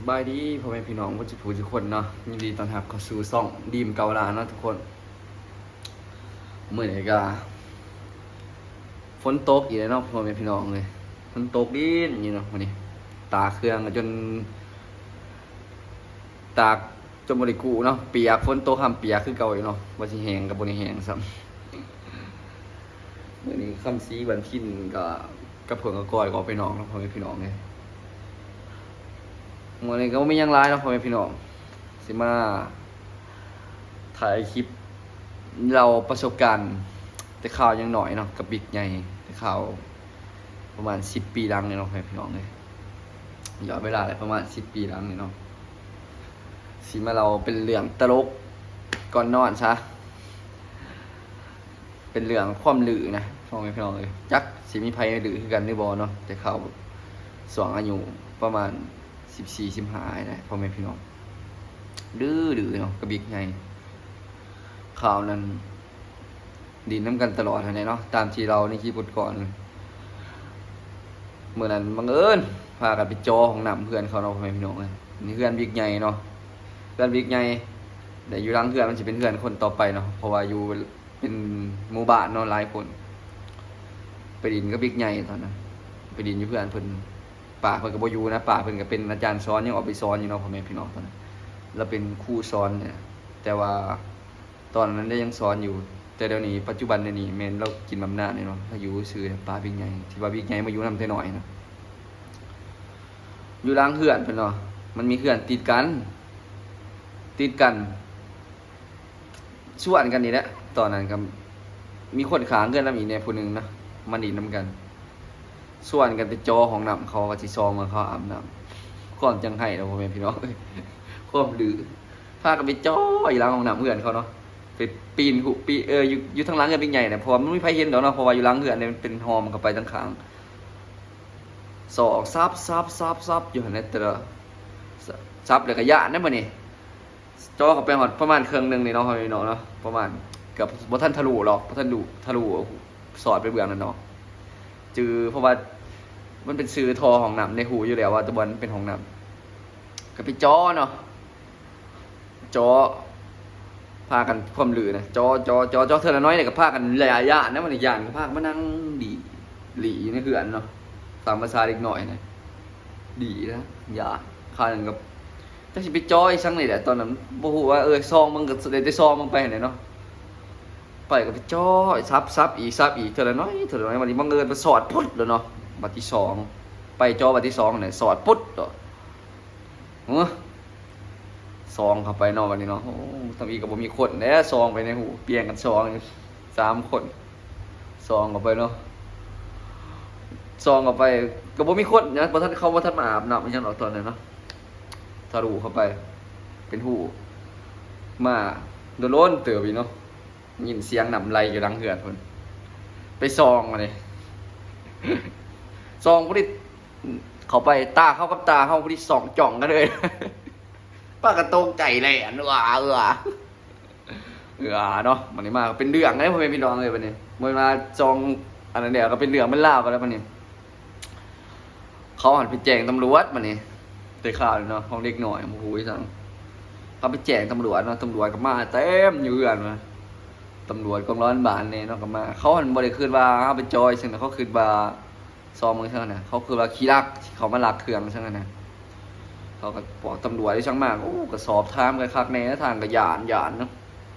สบายดีพ่อแม่พี่น้องผู้จิผู้ทุกคนเนาะยินดีต้อนรับเข้าสู่ซ่องดีมเกาลาเนาะทุกคนเมื่อไหร่ก็ฝนตกอีกแล้วเนาะพ่อแม่พี่น้องเลยฝนตกดินอย่างนี้เนาะวันนี้ ตาเครื่องจน ตากจนบริกูเนาะเปียกฝนตกห้ามเปียกคือเก่าอยู่เนาะว่าสิแหงกับบริแหงซ้ำเมื่อนี้คำซีบันทินก็กับเพื่อกับกอยก็ไปน้องเนาะพ่อแม่พี่น้องเลย มื่อนี้ก็ไม่ยังร้ายเนาะพ่อแม่พี่น้องสิมา ถ่ายคลิป เราประสบการณ์แต่ข่าวยังหน่อยเนาะกับบิ๊กใหญ่แต่ข่าวประมาณสิบปีหลังเนี่ยเนาะพ่อแม่พี่น้องเลยย้อนเวลาเลยประมาณสิบปีหลังเนี่ยเนาะสิมาเราเป็นเรื่องตลกก่อนนอนซะเป็นเรื่องความลือนะพ่อแม่พี่น้องเลยจักสิมีภัยลือคือกันในบอเนาะแต่ข่าวสองอายุประมาณ สิบสี่สิบห้านะพ่อแม่พี่น้องดื้อดื้อเนาะกระบิกไงข่าวนั้นดีน้ำกันตลอดนะเนาะตามที่เราในคลิปพุดก่อนเมื่อนั้นบังเอิญพากันไปจอของหนำเพื่อนเขาเนาะพ่อแม่พี่น้องเลยนี่เพื่อนบิ๊กใหญ่เนาะเพื่อนบิ๊กใหญ่แต่อยู่หลังเพื่อนมันจะเป็นเพื่อนคนต่อไปเนาะเพราะว่าอยู่เป็นหมู่บ้านเนาะหลายคน ไปดินก็บิ๊กใหญ่ตอนนั้นไปดินอยู่เพื่อนเพิ่น ป่าเพิ่นก็บ่อยู่นะป่าเพิ่นก็เป็นอาจารย์สอนยังออกไปสอนอยู่เนาะพ่อแม่พี่น้องตอนนั้นแล้วเป็นครูสอนเนี่ยแต่ว่าตอนนั้นได้ยังสอนอยู่ แต่เดี๋ยวนี้ปัจจุบันเดี๋ยวนี้แม่นเรากินบำนาญเนี่ยเนาะเราอยู่ซื่อป่าบิ๊กใหญ่ที่ว่าบิ๊กใหญ่มาอยู่นำแต่น้อยนะอยู่ล้างเฮือนเพิ่นเนาะมันมีเฮือนติดกัน ติดกันส่วนกันนี่แหละตอนนั้นก็มีคนขางเงินนำอีกเนี่ยผู้หนึงนะมันดีนํกัน ส่วนกันไปจอของน้ำเขาก็สิซองมาเขาอาบน้ำก่อนจังไห้เราพ่อแม่พี่น้องความดื้อพากันไปจออยู่หลังของน้ำเพื่อนเขาเนาะไปปีนหุปีเอออยู่อยู่ทางหลังกันเป็นใหญ่เนี่ยเพราะว่ามันไม่มีใครเห็นดอกเนาะเพราะว่าอยู่หลังเพื่อนเนี่ยมันเป็นหอมเข้าไปทั้งขางสอกซับซับซับซับอยู่หันในแต่ละซับเลยก็ยะนั่นบ่นี่จอเขาไปหอดประมาณเครื่องหนึ่งนี่เนาะพ่อแม่พี่น้องเนาะประมาณเกือบบ่ทันทะลุหรอกบ่ทันดูทะลุสอดไปเบื้องนั่นเนาะจือเพราะว่า มันเป็นซื้อทอของหนำในหูอยู่แล้วว่าตะบอนเป็นของหนำก็ไปจ้อเนาะจ้อพากันความลือนะจ้อจ้อจ้อจ้อเธอละน้อยเนี่ยก็พากันหลายย่านนะมันอีกอย่างก็พากันมานั่งดีหลีนี่คืออันเนาะตามภาษาเด็กหน่อยนะดีนะอย่าข้าหนึ่งกับจะสิไปจ้อยช่างนี่แหละตอนนั้นบ่ฮู้ว่าเออซองมึงก็ได้ได้ซองมึงไปไหนเนาะไปก็ไปจ้อยซับซับอีซับอีเท่าไรน้อยเท่าไรน้อยวันนี้บังเอิญมาสอดพุดแล้วเนาะ บัตรที่สองไปจอบัตรที่สองเนี่ยสอดพุดต่อเออซองเข้าไปเนาะวันนี้เนาะโอ้ทำอีกกับผมมีคนแน่ซองไปในหูเปลี่ยนกันซองสามคนซองเข้าไปเนาะซองเข้าไปกับผมมีคนนะพอท่านเขาว่าท่านมาอาบน้ำไม่ใช่หรอกตอนนั้นเนาะทะลุเข้าไป เป็นหูมาโดนล้นเตือบีเนาะยินเสียงหนำไรอยู่หลังเหือนคนไปซองมาเลย ซองพอดีเขาไปตาเข้ากับตาเข้าพอดีสองจ่องกันเลยป้ากระตงใจเลยอันเออเออเออเนาะมันนี้มาเป็นเรื่องนะพ่อแม่พี่น้องเลยวันนี้มันมาจองอันนั้นเดี๋ยวก็เป็นเรื่องมันเล่ากันแล้ววันนี้เขาหันไปแจ้งตำรวจมันนี่เตะข่าวเลยเนาะของเด็กหน่อยโอ้โหสั่งเขาไปแจ้งตำรวจเนาะตำรวจก็มาเต็มอยู่เหือนมาตำรวจกองร้อนบานเนี่ยเนาะก็มา เขาหันบริคืนว่าเขาไปจอยซึ่งเขาคืนว่า ซอมมือเช่างนะเขาคือว่าขี้รักเขามาลักเครื่องช่างนั้นะเขาก็บอกตำรวจที่ช่างมากโอ้ก็สอบถามกันคักแน่ทางก็หยานหยานเนาะ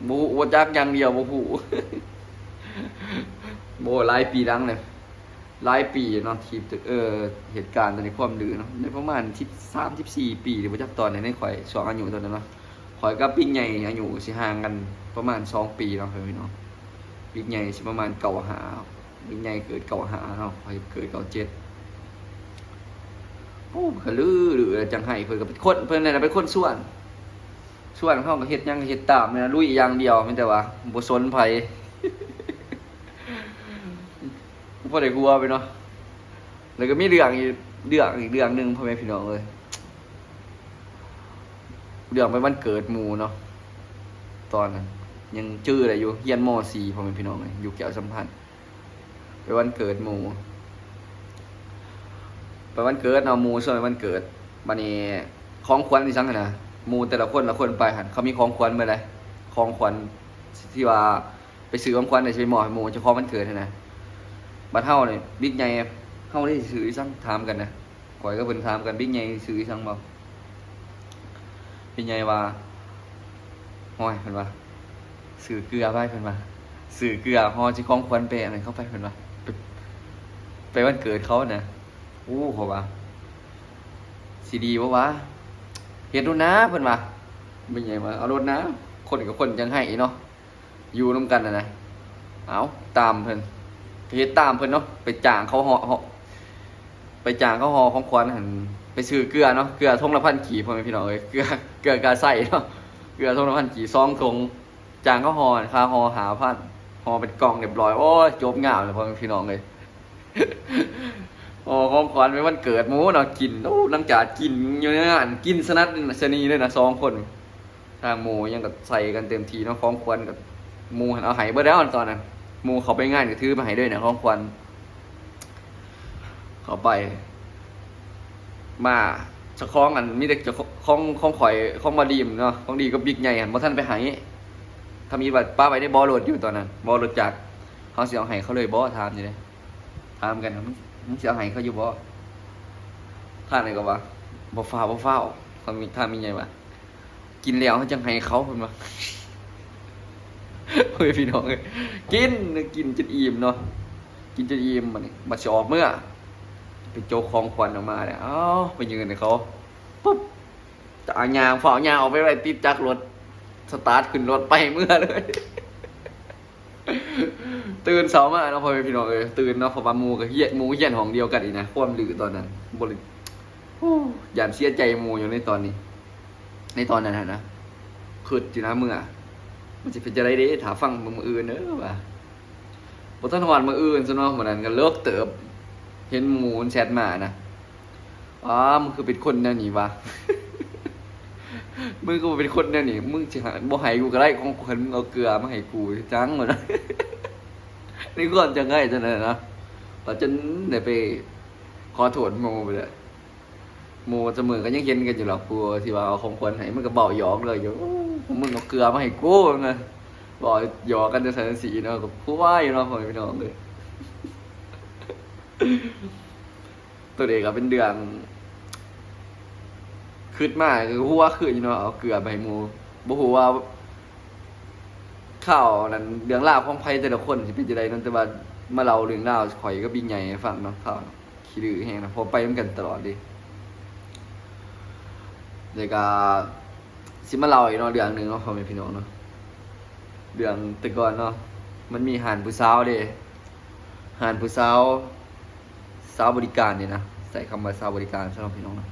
บูว่าจักอยังเดียวบูหูโบหลายปีดังเลยหลายปีเนาะทีเออเหตุการณ์ตอนนี้ความลือเนาะในประมาณที่สามสิบสี่ปีหรือว่าจักตอนไหนในข่อยสองอายุตอนนั้นเนาะข่อยกับปิ๊กใหญ่อายุสิห่างกันประมาณสองปีเนาะเฮ้ยเนาะปิ๊กใหญ่สิประมาณเก่าหา ปิ๊กใหญ่เกิดเก่าหาเนาะข่อยเกิดเก่าเจ็ดโอ้ขลือหรือจังไห้เพิ่นก็เป็นคนเพิ่นนั่นน่ะเป็นคนส่วน ส่วนเขาก็เฮ็ดยังเฮ็ดตามเนี่ยลุยอย่างเดียวแม่แต่ว่าบ่สนไผบ่ได้กลัวไปเนาะแล้วก็มีเรื่องอีกเรื่องอีกเรื่องหนึงพ่อแม่พี่น้องเลยเรื่องไปวันเกิดหมูเนาะตอนนั้นยังจื้ออะไรอยู่เฮียนมสี่พ่อแม่พี่น้องเลยอยู่แก้วสัมพันธ์ ไปวันเกิดหมูไปวันเกิดเนาหมูส่วนไปวันเกิดบันนี้ของขวัญอีสังหั้นนะหมูแต่ละคนละคนไปหันเขามีของขวัญมาเลยของขวัญที่ว่าไปซื้อของขวัญในชีวิตหมอให้หมูเฉพาะมันเกิดนะบัดเฮาเนี่ยบิ๊กใหญ่เฮาได้ซื้ออีสังถามกันนะก่อยก็เพิ่นถามกันบิ๊กใหญ่ซื้ออีสังบ่บิ๊กใหญ่ว่าห้อยเพิ่นว่าซื้อเกลือไปเพิ่นว่าซื้อเกลือฮอสิของขวัญไปอันนั้นเข้าไปเพิ่นว่า ไปวันเกิดเขานะอู้เขาว่าสีดีวะวะเฮ็ดรถนะเพิ่อนว่าเป็นไงมาเอารถนะ คนกับคนจังให้เนาะอยู่นํกันนะนะเอาตามเพิ่อนเฮ็ดตามเพิ่อนเนาะไปจ้างเขาหาะเหาะไปจ้างเขาหอของขวัญหั่นไปซื้อเกลือเนาะเกลือทงละพันกี่พ่อแม่พี่น้องเอ้ยเกลือเกลือกาใส่เนาะเกลือทงละพันกี่ซองทงจางเขาหอคาหอหาพันหอเป็นกล่องเรียบร้อยโอ้ยจบงามเลยพ่อแม่พี่น้องเอ้ย โอ้ของขวัญเป็นวันเกิดหมูเนาะกินโอ้หลังจากกินอยู่ในงานกินสนัดชนีเลยนะสองคนทางหมูยังกับใส่กันเต็มทีเนาะของขวัญกับหมูหันเอาไหเบิดแล้วตอนนั้นหมูเขาไปงานก็ถือมาให้ด้วยนะของขวัญเขาไป มาจะคล้องอันมีแต่จะคล้องคล้องข่อยคล้องมาดีมเนาะของดีก็บิ๊กใหญ่หันบ่ท่านไปหายถ้ามีบัตรป้าไปได้บอโหลดอยู่ตอนนั้นบอโหลดจากเขาเสียเอาให้เขาเลยบอถามอยู่เลยถามกันนะ มึงมึงเอาให้เขาอยู่บอท่านไหนก็ว่าบ่ฟ้าบ่ฟ้าทานมีท่านมีไงวะกินแล้วเขาจังให้เขาเพิ่นว่าเฮ้ยพี่น้องเอ้ยกินกินจนอิ่มเนาะกินจนอิ่มมันนี่มาสออกเมื่อไปโจกของควันออกมาเนี่ยเอ้าไปยืนในเขาปุ๊บจะเอายางฝ่ายางออกไปไว้ติดจักรรถสตาร์ทขึ้นรถไปเมื่อเลย ตื่นเสาร์มาเนาะพ่อแม่พี่น้องเอ้ยตื่นเนาะเพอมาหมูกับเฮียหมูเฮียนของเดียวกันอีกนะความลือตอนนั้นบริโอ้ยานเสียใจหมูอยู่ในตอนนี้ ในตอนนั้นน่ะนะคืดอยู่นะเมื่อมันจะเป็นจะได้เด้ถาฟังมืออื่นเนอะว่าบทันวันมืออื่นซะเนาะเหมือนนั้นก็เลิกเติบ เห็นหมูมันแชทมานะอ๋อมึงคือเป็นคนแนวนี้วะมึงก็เป็นคนแนวนี้มึงจะหาบ่ให้กูก็ได้ของคนมึงเอาเกลือมาให้กูจังหมดนะ นี่ก่อนจะง่ายจังเลยนะเราจะได้ไปขอโทษโมไปเลยโมเสมอก็ยังเห็นกันอยู่หรอกกูที่ว่าเอาของคนให้มันก็เบาหยอกเลยอยู่มึงเอาเกลือมาให้กูนะบอกหยอกกันจะสันสีเนาะกับผู้ว่าอยู่เนาะพ่อแม่พี่น้องเลยตัวเด็กก็เป็นเดือนคืดมากคือหัวคืออยู่เนาะเอาเกลือไปให้หมูบ่ฮู้ว่า ข่าวนั้นเรื่องราวของไผแต่ละคนสิเป็นจังไดนั่นแต่ว่ามาเล่าเรื่องราวข่อยก็บิ๊กใหญ่ให้ฟังเนาะข่าวขี้ดื้อแฮงนะพอไปนกันตลอดดิเดี๋ยวก็สิมาเล่าอีกเนาะเรื่องหนึงเนาะพ่อแม่พี่น้องเนาะเรื่องแต่ก่อนเนาะมันมีหานผู้สาวเด้หานผู้สาวสาวบริการเนี่ยนะใส่คำว่าสาวบริการสำหรับพี่น้องเนาะ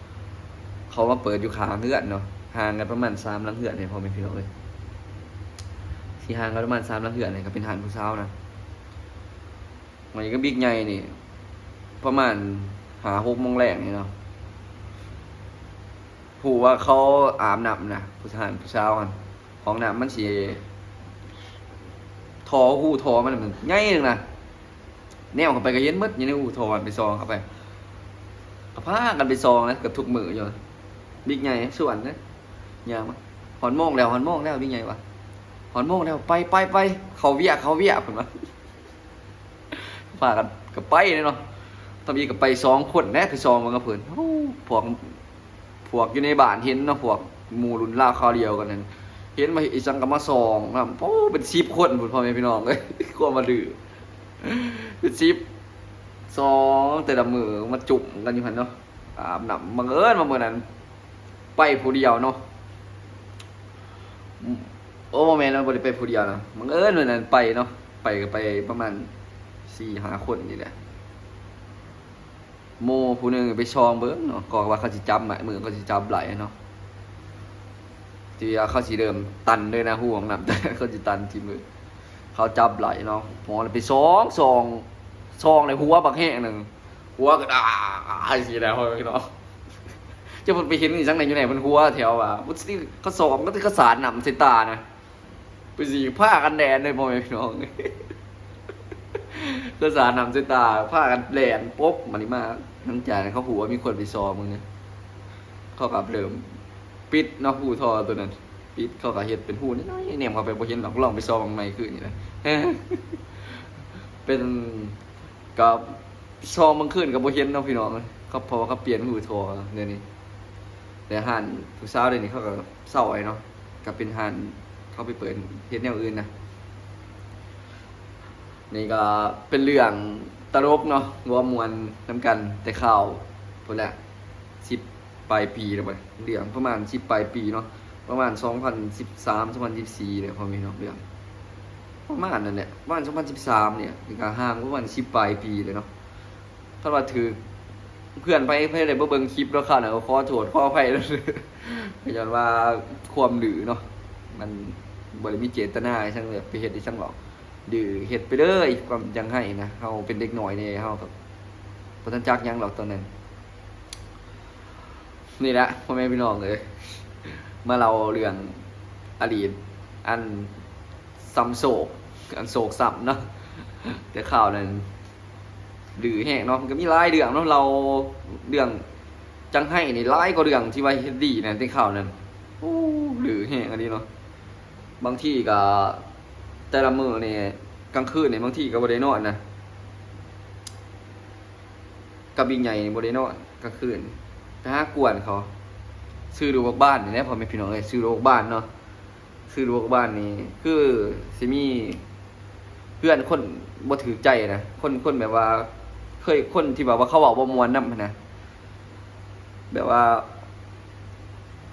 เขามาเปิดอยู่ขางเฮือนเนาะห่างกันประมาณสามหลังเฮือนเนี่ยพอเป็นพี่น้องเลย ที่ห่างกันประมาณสามลังเฮือนเนี่ยก็เป็นหานผู้สาวนะมันก็บิ๊กใหญ่นี่ ประมาณหาหกโมงแรกนี่เนาะผู้ว่าเขาอาบน้ำนะผู้ชายผู้สาวกันของน้ำมันสีทอหูทอมันมันใหญ่หนึ่งนะแนวเข้าไปก็เย็นมืดอยังในอู่ทอไปซองเข้าไปเอาผ้ากันไปซองนะเกับทุกมืออยู่บิ๊กใหญ่ส่วนนะยามะหอนโมงแล้วหอนโมงแล้วบิ๊กใหญ่วะ หอนโมงแล้วไปไปไปเขาเวียเขาเวียผมว่าพากันกับไปเนาะตอนนี้กับไปสองคนแน่คือซองมันก็เพิ่นโอ้พวกพวกอยู่ในบ้านเห็นเนาะพวกมูรุ่นราวคาวเดียวกันนั่นเห็นมาอีสังกับมาซองนะโอ้เป็นสิบคนพุ่นพ่อแม่พี่น้องเลยกลัวมาดื้อเป็นซิปสองแต่ละมือมาจุ่มกันอยู่หันเนาะอาบน้ำบังเอิญมาเมื่อนั้น ไปผู้เดียวเนาะอืม โอ้แม่นเราบริไปผู้เดียวเนาะบังเอิญเมื่อนั้นไปเนาะไปก็ไปประมาณสี่ห้าคนนี่แหละโมผู้หนึ่งไปชองเบิ้งเนาะก็ว่าเขาสิจับหมายมือเขาสิจับไหลเนาะที่ว่าเขาสิเดิมตันด้วยนะหูของน้ำแต่เขาสิตันที่มือเขาจับไหลเนาะหมอไปซองซองซองในหัวบักแห้งหนึ่งหัวก็ด่าไอ้สีแล้วพี่น้องจะมันไปเห็นอีกสักไหนอยู่ไหนมันหัวแถวอะมุสลิมเขาสองก็ที่เขาสารหนำใส่ตานะ ไปสีผ้ากันแดนเลยพ่อแม่พี่น้องก็สารหนำใส่ตาผ้ากันแดนปุ๊บมันนี่มาหลังจากเขาหัวมีคนไปซอมึงเนี่ยเขากลับเริ่มปิดนาะหูทอตัวนั้นปิดเขาก็เฮ็ดเป็นหูน้อยๆแนมเข้าไปบ่เห็นหรอกลองไปซองใหม่คือนี่แหละเป็นกับซองบางคืนกับบ่เห็นเนาะพี่น้องเขาเพอเขาเปลี่ยนหูทอเดี๋ยวนี้แต่หันผู้สาวเดี๋ยวนี้เขาก็เศร้าไอ้เนาะก็เป็นหัน เขาไปเปิดเฮ็ดแนวอื่นนะนี่ก็เป็นเรื่องตลกเนาะรวมมวลน้ำกันแต่ข่าวพุ่นแหละสิบปลายปีแล้วไปเรื่องประมาณสิบปลายปีเนาะประมาณสองพันสิบสามสองพันสิบสี่เลยพอมีเนาะเรื่องประมาณนั่นแหละประมาณสองพันสิบสามเนี่ยนี่ก็ห่างประมาณสิบปลายปีเลยเนาะถ้าว่าถือเพื่อนไปไปได้บ่เบิ่งคลิปแล้วค่ะนะก็ขอโทษขออภัยแล้วพยานว่าความหรือเนาะมัน บ่ไมีเจตนาให้ช่างแบบไปเฮ็ดให้ช่างหรอกดื้อเฮ็ดไปเลยความยังให้นะเฮาเป็นเด็กหน่อยเนี่ยเฮาแบบบ่ทันจักยังหรอกตอนนั้น นี่แหละพ่อแม่พี่น้องเลยมาเราเรื่องอดีตอันซ้ำโศกอันโศกซ้ำเนาะแต่ข่าวนั้นดื้อแห้งเนาะมันก็มีหลายเรื่องเนาะเราเรื่องจังให้นี่หลายกว่าเรื่องที่ว่าเฮ็ดดีนะในข่าวนั้นโอ้ดื้อแห้งอันนี้เนาะ บางทีก็แต่ละมือเนี่ยกลางคืนเนี่ยบางทีก็บ่ได้นอนนะกับบิงใหญ่นี่บ่ได้นอนกลางคืนไปหากวนเขา ซื้อดูบอกบ้านเนี่แหละพ่อแม่พี่น้องเอ้ยซื้อดูบอกบ้านเนาะซื้อดูบอกบ้านนี่คือสิมีเพื่อนคนบ่ถือใจนะคนคนแบบว่า เคยคนที่แบบว่าเขาบอกบ่มวนนำนะแบบว่า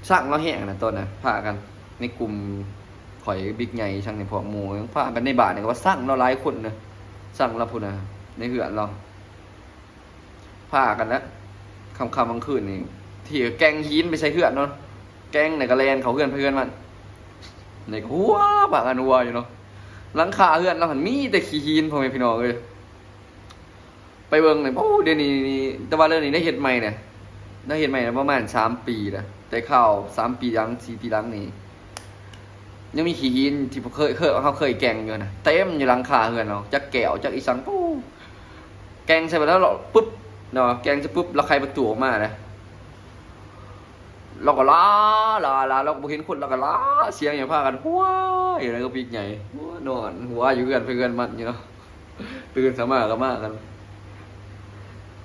สร้างเราแห้งนะตอนน่ะพากัน ในกลุ่ม ข่อยบิ๊กใหญ่ช่างในพวกหมูยังพากันในบานเนี่ยว่าสร้างเราหลายคนนะสร้างเราพุ่นนะในเหือนเราพากันแล้วคำคำกลางคืนนี่ที่แกงหินไปใส่เหือนเนาะแกงในกระแลนเขาเหือนเพื่อนมันในหัวปากันหัวอยู่เนาะหลังคาเหือนเราหันมีแต่ขี้หินพ่อแม่พี่น้องเลยไปเบิ่งเลยโอ้เดี๋ยวนี้แต่ว่าเรื่องนี้ได้เห็ดใหม่เนี่ยได้เห็ดใหม่นะประมาณสามปีแล้วแต่ข่าวสามปีหลังสี่ปีหลังนี่ ยังมีขี้หินที่เคยเคยเขาเคยแกงอยู่นะเต็มอยู่หลังคาเฮือนเราจักแก้วจักอีสังปูแกงใส่ไปแล้วเราปุ๊บเนาะแกงจะปุ๊บแล้วใครประตูออกมาเลยเราก็ล้าลาลาเราก็บ่เห็นคนเราก็ล้าเสียงอย่างพากันหัวอย่างไรก็ปีกใหญ่หัวนอนหัวอยู่เพื่อนเพื่อนมันอยู่เนาะตื่นสมาก็มากกัน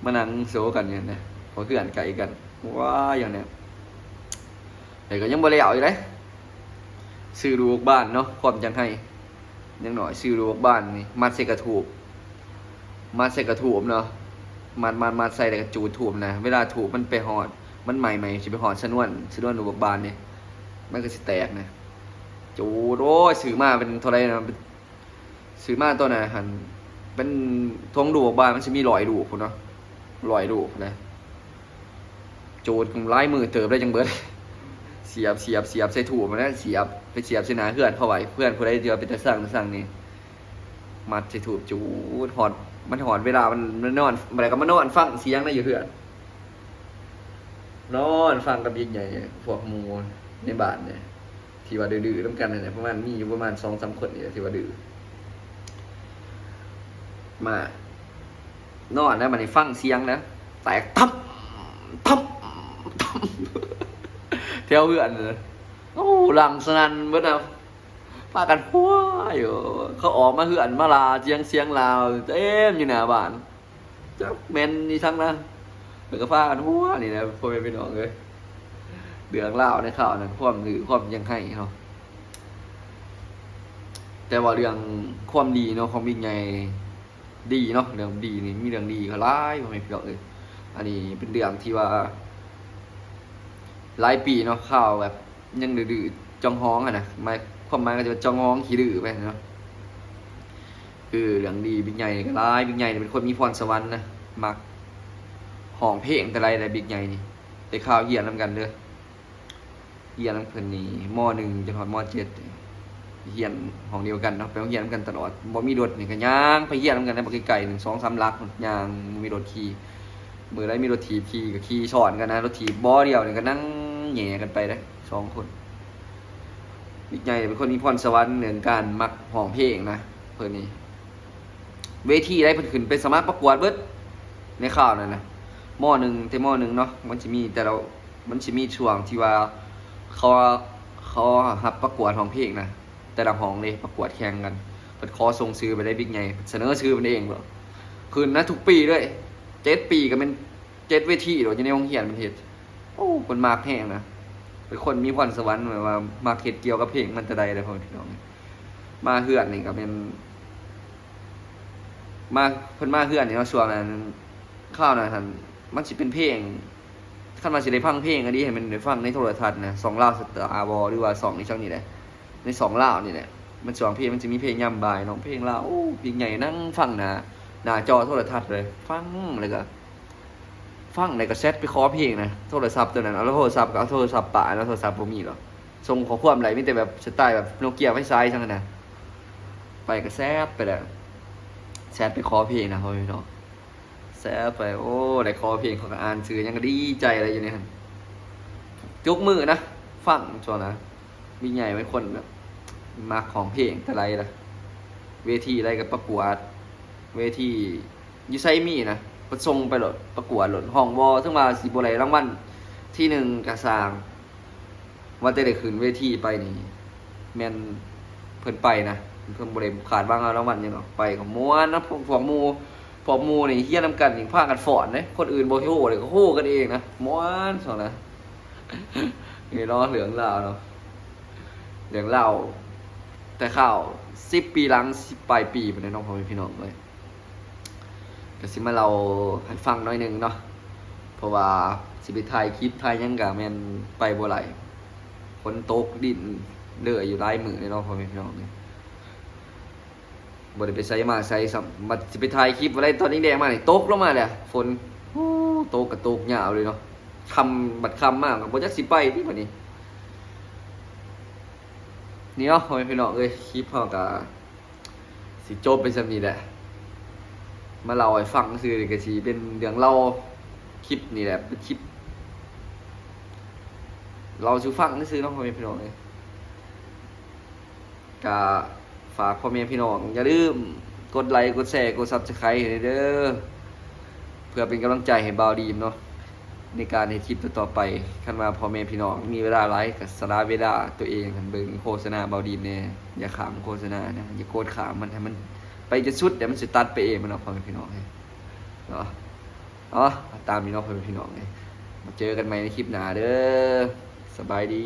มานั่งโซกันอย่างนี้พอเพื่อนไก่กันว้าอย่างเนี้ยแต่ก็ยังบ่ได้เอาอยู่เลย ซื้อลูกบ้านเนาะความจังให้ยังหน่อยซื้อลูกบ้านนี่มัดใส่กระถูบมัดใส่กระถูบเนาะมัดมัดมัดใส่แต่กระจูดถูบนะเวลาถูบมันไปหอด มันใหม่ใหม่จะไปหอดชนวนชนวนลูกบ้านเนี่ยมันก็สิแตกนะจูดโอ้ยซื้อมาเป็นเท่าไรนะซื้อมาตัวไหนหันเป็นทงลูกบ้านมันจะมีรอยลูกพุ่นเนาะรอยลูกนะโจูดลายมือเติบได้จังเบิดเสียบเสียบเสียบใส่ถูกมันนะเสียบ ไปเสียบส่หนาเพื่อนเข้าไว้เพื่อนผู้ใดเดียวเป็นตะสั่งตะสั่งนี่มัดใส่ถูกจูดหอดมันหอดเวลามันมันนอนอะไรก็มันนอนฟังเสียงได้อยู่เพื่อนนอนฟังกับยิ่งใหญ่พวกหมูในบ้านเนี่ยที่ว่าดื้อๆต้องกันเนี่ยประมาณมีอยู่ประมาณสองสามคนนี่แหละที่ว่าดื้อมานอนนะมันได้ฟังเสียงนะแตกทับทับทับเที่ยวเพื่อนเลย โอ้หลังสนันเบิดเอาพากันหัวอยู่เขาออกมาเหือนมาลาเจียงเสียงลาวเต็มอยู่หน้าบ้านจักแมนนี่ทั้งนะแล้วก็พากันหัวนี่นะพ่อแม่พี่น้องเลยเดืองเล่าในข่าวนั้นความหรือความยังให้เขาแต่ว่าเรื่องความดีเนาะความยิ่งใหญ่ดีเนาะเรื่องดีนี่มีเรื่องดีก็ร้ายพ่อแม่พี่น้องเลยอันนี้เป็นเรื่องที่ว่าหลายปีเนาะข่าวแบบ ยังดื้อจองฮ้องอะนะหมายความหมายก็จะจองฮ้องขี้ดื้อไปเนาะคือเรื่องดีบิ๊กใหญ่ก็ร้ายบิ๊กใหญ่เป็นคนมีพรสวรรค์นะมักห้องเพลงแต่ไรแต่บิ๊กใหญ่นี่ได้ข่าวเฮียนนำกันเด้อเฮียนนำเพิ่นนี่มหนึ่งจนถึงมเจ็ดเฮียนห้องเดียวกันเนาะไปโรงเฮียนนำกันตลอดบ่มีรถนี่ก็ย่างไปเฮียนนำกันได้บ่ไกลๆหนึ่งสองสามลักย่างมีรถขี่มือได้มีรถถีบขี่กับขี่สอนกันนะรถถีบบอเดียวเนี่ยก็นั่ง แหย่กันไปได้สองคนบิ๊กใหญ่เป็นคนมีพรสวรรค์เหนือการมักห้องเพลงนะเพื่อนนี่เวทีได้เพิ่นขึ้นเป็นสมัครประกวดเบิดในข่าวนั่นนะหม้อหนึ่งแต่หม้อหนึ่งเนาะมันจะมีแต่เรา มันจะมีช่วงที่ว่าเขาเขาหับประกวดของเพลงนะแต่ละห้องเลยประกวดแข่งกันเปิดคอส่งซื้อไปได้บิ๊กใหญ่เสนอชื่อมันเองเหรอคืนนะทุกปีด้วยเจ็ดปีก็เป็นเจ็ดเวทีหรอจะในห้องเหียนมันเห็ดโอ้คนมากแห้งนะเป็นคนมีพรสวรรค์แบบว่ามาเห็ดเกี่ยวกับเพลงมันจะได้เลยพ่อพี่น้องมาเฮือนนี่ก็เป็น มาเพิ่นมาเฮือนนี่เนาะช่วงนั้นข้าวนั้นท่านมันสิเป็นเพลงคันว่าสิได้ฟังเพลงอันนี้ให้มันได้ฟังในโทรทัศน์นะสองล่าสตาร์บอหรือว่าสองนี่ช่องนี้แหละในสองล่านี่แหละมันสองเพลงมันจะมีเพลงยามบ่ายน้องเพลงลาโอ้เพลงใหญ่นั่งฟังน้าหน้าจอโทรทัศน์เลย ฟังเลยก็ ฟังเลยก็เซตไปขอเพลงนะโทรศัพท์ตัวนั้นเอาแล้วโทรศัพท์ก็เอาโทรศัพท์ป่าแล้วโทรศัพท์บ่มีหรอส่งขอความอะไรมีแต่แบบสไตล์แบบโนเกียไฟซ้ายทั้งนั้นนะไปก็แซบไปแล้วแชทไปขอเพลงนะพ่อพี่น้องแชทไปโอ้ได้ขอเพลงเขาก็อ่านซื้อยังก็ดีใจอะไรอยู่เนี่ยยกมือนะฟังชวนนะมีใหญ่เป็นคนแบบมากของเพลงแต่ไรล่ะ เวทีอะไรกับประกวด เวทียูไซมี่นะ ประทรงไปหลดประกวดหลดห้องวอซึ่งมาสีบัวไหลรางวัลที่หนึ่งกระสร้างว่าจะได้ขึ้นเวทีไปนี่แมนเพิ่นไปนะเพิ่นบ่ได้ขาดบ้างเอารางวัลยังหรอกไปกับม่วนนะพวกพวมู่พวกมูนี่เฮียนำกันนี่พากันฟอนเด้คนอื่นโบ่โฮเลยก็โฮกันเองนะม่วนซั่นะนี่เนาเหลืองลาเนาะเหลืองลาแต่ข้าว10ปีหลัง10ปลายปีพุ่นเด้เน้องพ่อม่พี่น้องเลย ก็สิมาเราให้ฟังหน่อยหนึงเนาะเพราะว่าสิไปถ่ายคลิปถ่ายยังก็แม่นไปบ่ไหลฝนตกดินเลืออยู่หลายมือเลยเนาะพ่อแม่พี่น้องเนี่ยบ่ได้ไปใส่มาใส่สัมบัดสิไปถ่ายคลิปอะไรตอนนี้แดงมานี่ตกลงมาเลยฝนโตกกับตกยาวเลยเนาะคำบัดคำมากบ่จักสิไปที่บัดนี้นี่เนาะพ่อแม่พี่น้องเอ้ยคลิปเฮาก็สิจบไปซำนี้แหละ มาเล่าให้ฟังซื่อนี่ก็สิเป็นเรื่องเล่าคลิปนี่แหละเป็นคลิป เราชูฟังซื้อน้องพ่อแม่พี่น้องเลยก็ฝากพ่อแม่พี่น้องอย่าลืมกดไลค์กดแชร์กดซับสไครต์เด้อเพื่อเป็นกำลังใจให้บาวดีมเนาะในการให้คลิปต่อไปคันว่าพ่อแม่พี่น้องมีเวลาไลฟ์กับสละเวลาตัวเองกันเบิ่งโฆษณาบาวดีมเนี่ยอย่าขามโฆษณานะอย่าโกดขามมันให้มัน ไปจะสุดเดี๋ยวมันจะตัดไปเองมันเอาพ่อแม่พี่น้องเลยเนาะเนาะตามนี้เนาะพ่อแม่พี่น้องเลยมาเจอกันใหม่ในคลิปหน้าเด้อสบายดี